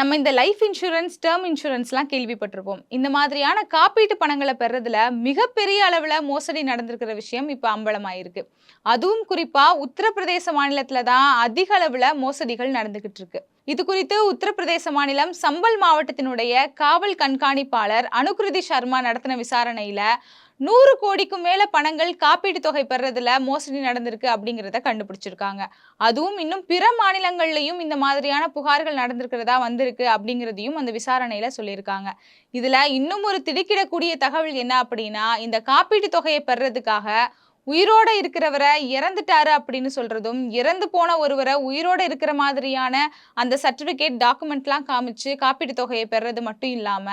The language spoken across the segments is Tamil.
நம்ம இந்த லைஃப் இன்சூரன்ஸ் டேர்ம் இன்சூரன்ஸ்லாம் கேள்விப்பட்டிருப்போம். இந்த மாதிரியான காப்பீட்டு பணங்களை பெறதுல மிகப்பெரிய அளவில் மோசடி நடந்திருக்கிற விஷயம் இப்போ அம்பலமாயிருக்கு. அதுவும் குறிப்பாக உத்தரப்பிரதேச மாநிலத்தில் தான் அதிக அளவில் மோசடிகள் நடந்துகிட்டு இருக்கு. இது குறித்து உத்தரப்பிரதேச மாநிலம் சம்பல் மாவட்டத்தினுடைய காவல் கண்காணிப்பாளர் அனுகிருதி சர்மா நடத்தின விசாரணையில நூறு கோடிக்கும் மேல பணங்கள் காப்பீட்டு தொகை பெறதுல மோசடி நடந்திருக்கு அப்படிங்கிறத கண்டுபிடிச்சிருக்காங்க. அதுவும் இன்னும் பிற மாநிலங்கள்லயும் இந்த மாதிரியான புகார்கள் நடந்திருக்கிறதா வந்திருக்கு அப்படிங்கிறதையும் அந்த விசாரணையில சொல்லியிருக்காங்க. இதுல இன்னும் ஒரு திடுக்கிடக்கூடிய தகவல் என்ன அப்படின்னா இந்த காப்பீட்டு தொகையை பெறதுக்காக உயிரோட இருக்கிறவரை இறந்துட்டாரு அப்படின்னு சொல்றதும் இறந்து போன ஒருவரை உயிரோட இருக்கிற மாதிரியான அந்த சர்டிபிகேட் டாக்குமெண்ட்லாம் காமிச்சு காப்பீட்டு தொகையை பெறது மட்டும் இல்லாம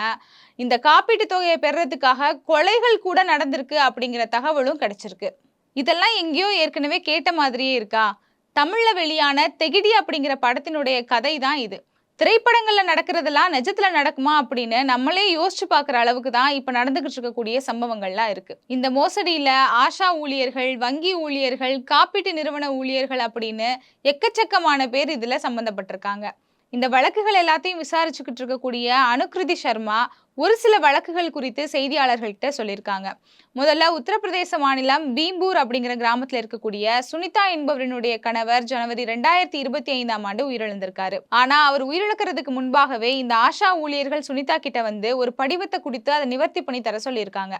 இந்த காப்பீட்டு தொகையை பெறதுக்காக கொலைகள் கூட நடந்திருக்கு அப்படிங்கிற தகவலும் கிடைச்சிருக்கு. இதெல்லாம் எங்கேயோ ஏற்கனவே கேட்ட மாதிரியே இருக்கா? தமிழ்ல வெளியான தெகிடி அப்படிங்கிற படத்தினுடைய கதை தான் இது. திரைப்படங்களில் நடக்கிறதெல்லாம் நிஜத்தில் நடக்குமா அப்படின்னு நம்மளே யோசிச்சு பார்க்குற அளவுக்கு தான் இப்போ நடந்துகிட்டு இருக்கக்கூடிய சம்பவங்கள்லாம் இருக்குது இந்த மோசடியில் ஆஷா ஊழியர்கள் வங்கி ஊழியர்கள் காப்பீட்டு நிறுவன ஊழியர்கள் அப்படின்னு எக்கச்சக்கமான பேர் இதில் சம்மந்தப்பட்டிருக்காங்க இந்த வழக்குகள் எல்லாத்தையும் விசாரிச்சுக்கிட்டு இருக்கக்கூடிய அனுகிருதி சர்மா ஒரு சில வழக்குகள் குறித்து செய்தியாளர்கள்கிட்ட சொல்லியிருக்காங்க. முதல்ல உத்தரப்பிரதேச மாநிலம் பீம்பூர் அப்படிங்கிற கிராமத்தில் இருக்கக்கூடிய சுனிதா என்பவரினுடைய கணவர் ஜனவரி ரெண்டாயிரத்தி இருபத்தி ஐந்தாம் ஆண்டு உயிரிழந்திருக்காரு. ஆனா அவர் உயிரிழக்கிறதுக்கு முன்பாகவே இந்த ஆஷா ஊழியர்கள் சுனிதா கிட்ட வந்து ஒரு படிவத்தை கொடுத்து அதை நிவர்த்தி பண்ணி தர சொல்லியிருக்காங்க.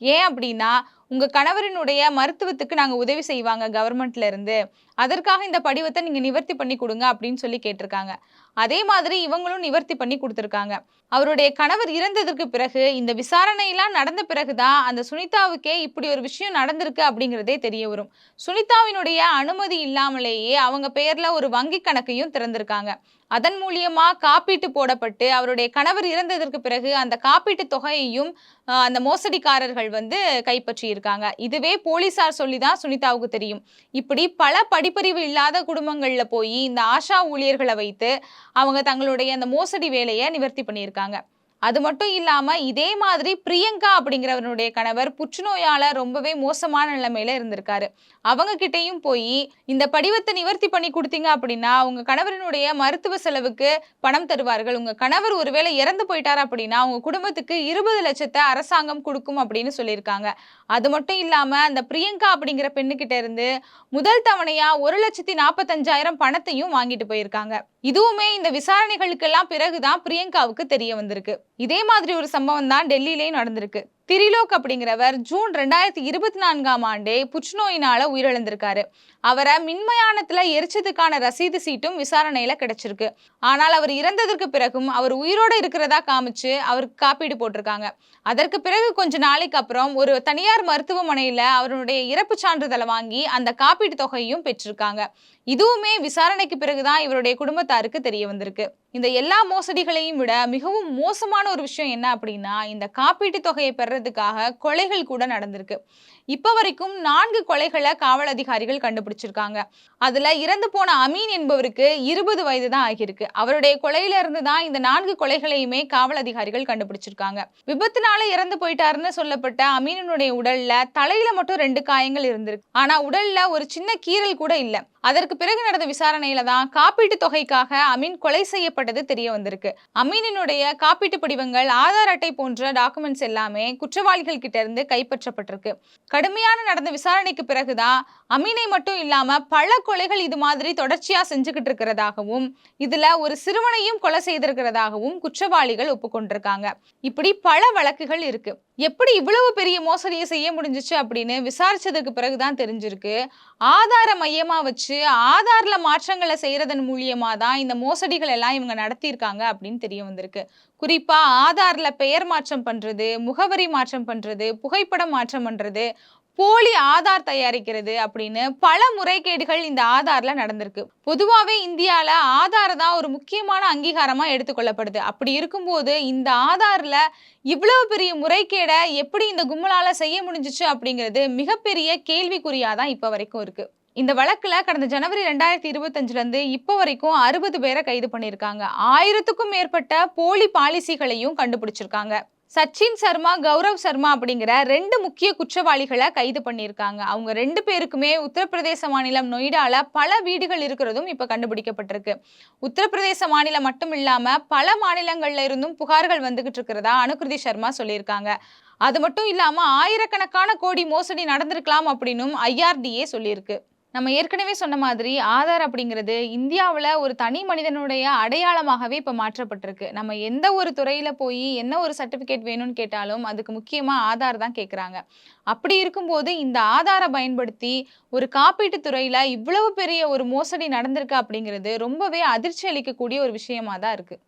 ஏன் அப்படின்னா உங்க கணவரினுடைய மருத்துவத்துக்கு நாங்க உதவி செய்வாங்க கவர்மெண்ட்ல இருந்து. அதற்காக இந்த படிவத்தை நீங்க நிவர்த்தி பண்ணி கொடுங்க அப்படின்னு சொல்லி கேட்டிருக்காங்க. அதே மாதிரி இவங்களும் நிவர்த்தி பண்ணி கொடுத்துருக்காங்க. அவருடைய கணவர் இறந்ததற்கு பிறகு இந்த விசாரணையெல்லாம் நடந்த பிறகுதான் அந்த சுனிதாவுக்கே இப்படி ஒரு விஷயம் நடந்திருக்கு அப்படிங்கிறதே தெரிய வரும். சுனிதாவினுடைய அனுமதி இல்லாமலேயே அவங்க பெயர்ல ஒரு வங்கி கணக்கையும் திறந்திருக்காங்க. அதன் மூலியமா காப்பீட்டு போடப்பட்டு அவருடைய கணவர் இறந்ததற்கு பிறகு அந்த காப்பீட்டு தொகையையும் அந்த மோசடிக்காரர்கள் வந்து கைப்பற்றி இருக்காங்க இதுவே போலீசார் சொல்லி தான் சுனிதாவுக்கு தெரியும். இப்படி பல படிப்பறிவு இல்லாத குடும்பங்கள்ல போய் இந்த ஆஷா ஊழியர்களை வைத்து அவங்க தங்களுடைய அந்த மோசடி வேலையை நிவர்த்தி பண்ணியிருக்காங்க. அது மட்டும் இல்லாமல் இதே மாதிரி பிரியங்கா அப்படிங்கிறவனுடைய கணவர் புற்றுநோயால் ரொம்பவே மோசமான நிலைமையில இருந்திருக்காரு. அவங்க கிட்டேயும் போய் இந்த படிவத்தை நிவர்த்தி பண்ணி கொடுத்தீங்க அப்படின்னா உங்கள் கணவரினுடைய மருத்துவ செலவுக்கு பணம் தருவார்கள். உங்கள் கணவர் ஒருவேளை இறந்து போயிட்டார் அப்படின்னா உங்கள் குடும்பத்துக்கு இருபது லட்சத்தை அரசாங்கம் கொடுக்கும் அப்படின்னு சொல்லியிருக்காங்க. அது மட்டும் இல்லாமல் அந்த பிரியங்கா அப்படிங்கிற பெண்ணுக்கிட்ட இருந்து முதல் தவணையாக ஒரு லட்சத்தி நாற்பத்தஞ்சாயிரம் பணத்தையும் வாங்கிட்டு போயிருக்காங்க. இதுவுமே இந்த விசாரணைகளுக்கெல்லாம் பிறகுதான் பிரியங்காவுக்கு தெரிய வந்திருக்கு. இதே மாதிரி ஒரு சம்பவம் தான் டெல்லியிலேயும் நடந்திருக்கு. திரிலோக் அப்படிங்கிறவர் ஜூன் ரெண்டாயிரத்தி இருபத்தி நான்காம் ஆண்டே புற்றுநோயினால உயிரிழந்திருக்காரு. அவரை மின்மயானத்துல எரிச்சதுக்கான ரசீது சீட்டும் விசாரணையில கிடைச்சிருக்கு. ஆனால் அவர் இறந்ததற்கு பிறகும் அவர் உயிரோடு இருக்கிறதா காமிச்சு அவருக்கு காப்பீடு போட்டிருக்காங்க. அதற்கு பிறகு கொஞ்ச நாளைக்கு அப்புறம் ஒரு தனியார் மருத்துவமனையில அவருடைய இறப்பு சான்றிதழை வாங்கி அந்த காப்பீட்டு தொகையும் பெற்றிருக்காங்க. இதுவுமே விசாரணைக்கு பிறகுதான் இவருடைய குடும்பத்தாருக்கு தெரிய வந்திருக்கு. இந்த எல்லா மோசடிகளையும் விட மிகவும் மோசமான ஒரு விஷயம் என்ன அப்படின்னா இந்த காப்பீட்டு தொகையை பெறதுக்காக கொலைகள் கூட நடந்திருக்கு. இப்போ வரைக்கும் நான்கு கொலைகளை காவல் அதிகாரிகள் கண்டுபிடிச்சிருக்காங்க. அதுல இறந்து போன அமீன் என்பவருக்கு இருபது வயது தான் ஆகியிருக்கு. அவருடைய கொலையில இருந்து தான் இந்த நான்கு கொலைகளையுமே காவல் அதிகாரிகள் கண்டுபிடிச்சிருக்காங்க. விபத்துனால இறந்து போயிட்டாருன்னு சொல்லப்பட்ட அமீனுடைய உடல்ல தலையில மட்டும் ரெண்டு காயங்கள் இருந்திருக்கு. ஆனா உடல்ல ஒரு சின்ன கீறல் கூட இல்லை. அதற்கு பிறகு நடந்த விசாரணையில தான் காப்பீட்டு தொகைக்காக அமீன் கொலை செய்யப்பட்டது தெரிய வந்திருக்கு. அமீனினுடைய காப்பீட்டு படிவங்கள் ஆதார் அட்டை போன்ற டாக்குமெண்ட்ஸ் எல்லாமே குற்றவாளிகள் கிட்ட இருந்து கைப்பற்றப்பட்டிருக்கு. கடுமையான நடந்த விசாரணைக்கு பிறகுதான் அமீனை மட்டும் இல்லாம பல கொலைகள் இது மாதிரி தொடர்ச்சியா செஞ்சுக்கிட்டு இருக்கிறதாகவும் இதுல ஒரு சிறுவனையும் கொலை செய்திருக்கிறதாகவும் குற்றவாளிகள் ஒப்புக்கொண்டிருக்காங்க. இப்படி பல வழக்குகள் இருக்கு. எப்படி இவ்வளவு பெரிய மோசடியை செய்ய முடிஞ்சுச்சு அப்படின்னு விசாரிச்சதுக்கு பிறகுதான் தெரிஞ்சிருக்கு. ஆதார மையமா வச்சு ஆதார்ல மாற்றங்களை செய்யறதன் மூலியமா தான் இந்த மோசடிகள் எல்லாம் இவங்க நடத்தியிருக்காங்க அப்படின்னு தெரிய வந்திருக்கு. குறிப்பா ஆதார்ல பெயர் மாற்றம் பண்றது முகவரி மாற்றம் பண்றது புகைப்படம் மாற்றம் பண்றது போலி ஆதார் தயாரிக்கிறது அப்படின்னு பல முறைகேடுகள் இந்த ஆதார்ல நடந்திருக்கு. பொதுவாவே இந்தியால ஆதார் தான் ஒரு முக்கியமான அங்கீகாரமா எடுத்துக்கொள்ளப்படுது அப்படி இருக்கும்போது இந்த ஆதார்ல இவ்வளவு பெரிய முறைகேடை எப்படி இந்த கும்பலால செய்ய முடிஞ்சுச்சு அப்படிங்கிறது மிகப்பெரிய கேள்விக்குறியா தான் இப்ப வரைக்கும் இருக்கு. இந்த வழக்கில் கடந்த ஜனவரி ரெண்டாயிரத்தி இருபத்தஞ்சிலேருந்து இப்போ வரைக்கும் அறுபது பேரை கைது பண்ணியிருக்காங்க. ஆயிரத்துக்கும் மேற்பட்ட போலி பாலிசிகளையும் கண்டுபிடிச்சிருக்காங்க. சச்சின் சர்மா கௌரவ் சர்மா அப்படிங்கிற ரெண்டு முக்கிய குற்றவாளிகளை கைது பண்ணியிருக்காங்க. அவங்க ரெண்டு பேருக்குமே உத்தரப்பிரதேச மாநிலம் நொய்டால பல வீடுகள் இருக்கிறதும் இப்போ கண்டுபிடிக்கப்பட்டிருக்கு. உத்தரப்பிரதேச மாநிலம் மட்டும் இல்லாம பல மாநிலங்கள்ல இருந்தும் புகார்கள் வந்துகிட்டு இருக்கிறதா அனுகிருதி சர்மா சொல்லியிருக்காங்க. அது மட்டும் இல்லாம ஆயிரக்கணக்கான கோடி மோசடி நடந்திருக்கலாம் அப்படின்னும் ஐஆர்டிஏ சொல்லியிருக்கு. நம்ம ஏற்கனவே சொன்ன மாதிரி ஆதார் அப்படிங்கிறது இந்தியாவில் ஒரு தனி மனிதனுடைய அடையாளமாகவே இப்போ மாற்றப்பட்டிருக்கு. நம்ம எந்த ஒரு துறையில் போய் என்ன ஒரு சர்டிஃபிகேட் வேணும்னு கேட்டாலும் அதுக்கு முக்கியமாக ஆதார் தான் கேட்குறாங்க அப்படி இருக்கும்போது இந்த ஆதாரை பயன்படுத்தி ஒரு காப்பீட்டு துறையில் இவ்வளவு பெரிய ஒரு மோசடி நடந்திருக்கு அப்படிங்கிறது ரொம்பவே அதிர்ச்சி அளிக்கக்கூடிய ஒரு விஷயமா தான் இருக்குது